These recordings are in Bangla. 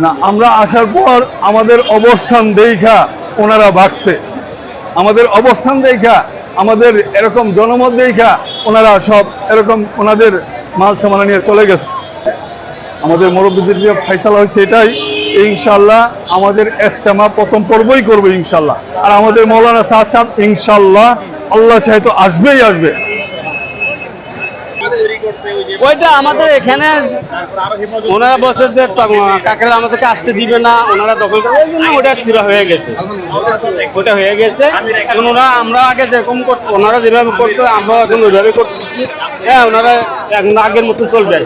না, আমরা আসার পর আমাদের অবস্থান দেখা ওনারা বাড়ছে আমাদের অবস্থান দেখা, আমাদের এরকম জনমত দেখা ওনারা সব এরকম ওনাদের মাল সামানা নিয়ে চলে গেছে। আমাদের মুরব্বীদের যে ফাইসালা হয়েছে এটাই, ইনশাল্লাহ আমাদের এস্তেমা প্রথম পর্বই করব ইনশাল্লাহ। আর আমাদের মৌলানা সাহেব ইনশাল্লাহ আল্লাহ চাই তো আসবেই আসবে। ওইটা আমাদের এখানে ওনারা বলছে যে কাকেরা আমাদেরকে আসতে দিবে না ওনারা দখল করে ওই জন্য ওটা হয়ে গেছে। ওটা হয়ে গেছে। এখন ওরা আমরা আগে যেরকম করতো ওনারা যেভাবে করতো আমরা এখন ওইভাবে করতেছি। হ্যাঁ ওনারা এখন আগের মতো চলবে।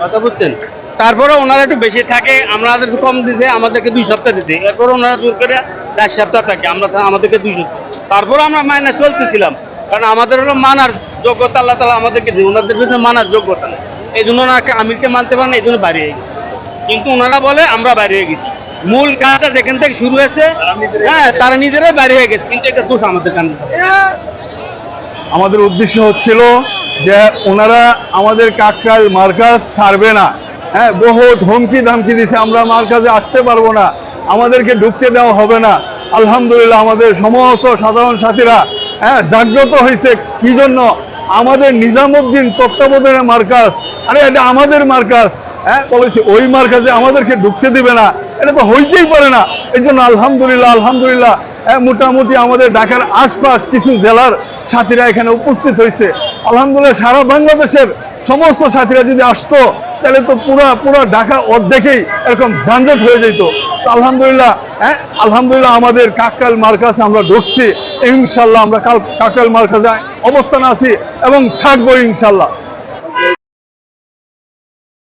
কথা বুঝছেন? তারপরে ওনারা একটু বেশি থাকে আমরা একটু কম দিতে আমাদেরকে দুই সপ্তাহ দিতে। এরপর ওনারা দূর করে চার সপ্তাহ থাকে, আমরা আমাদেরকে দুই সপ্তাহ তারপরে আমরা মাইনে চলতেছিলাম, কারণ আমাদের হলো মানার যোগ্যতা, আল্লাহ তালা আমাদেরকে ওনাদের ভিতরে মানার যোগ্যতা নেই। এই জন্য ওনাকে আমিরকে মানতে এই জন্য গেছে। কিন্তু ওনারা বলে, আমরা হয়ে গেছি। মূল কাজটা যেখান থেকে শুরু হয়েছে হ্যাঁ তারা নিজেরাই বাইরে হয়ে গেছে, কিন্তু দোষ আমাদের কাছে আমাদের উদ্দেশ্য হচ্ছিল যে ওনারা আমাদের কাকরাল মার্কাজ ছাড়বে না। হ্যাঁ বহু ধমকি ধামকি দিছে, আমরা মার্কাজে আসতে পারব না। আমাদেরকে ঢুকতে দেওয়া হবে না। আলহামদুলিল্লাহ আমাদের সমস্ত সাধারণ সাথীরা হ্যাঁ জাগ্রত হয়েছে। কি জন্য? আমাদের নিজামুদ্দিন তত্ত্বাবধানের মার্কাস আরে এটা আমাদের মার্কাস হ্যাঁ বলেছি ওই মার্কাজে আমাদেরকে ঢুকতে দিবে না। এটা তো হইতেই পারে না। এই জন্য আলহামদুলিল্লাহ আলহামদুলিল্লাহ হ্যাঁ, মোটামুটি আমাদের ঢাকার আশপাশ কিছু জেলার সাথীরা এখানে উপস্থিত হয়েছে। আলহামদুলিল্লাহ সারা বাংলাদেশের সমস্ত সাথীরা যদি আসতো তাহলে তো পুরো পুরো ঢাকা অর্ধেকেই এরকম যানজট হয়ে যেত। আলহামদুলিল্লাহ হ্যাঁ আলহামদুলিল্লাহ আমাদের কাকাল মার্কাজে আমরা ঢুকছি। ইনশাল্লাহ আমরা কাল কাকাল মার্কাজে অবস্থান আছি এবং থাকব ইনশাল্লাহ।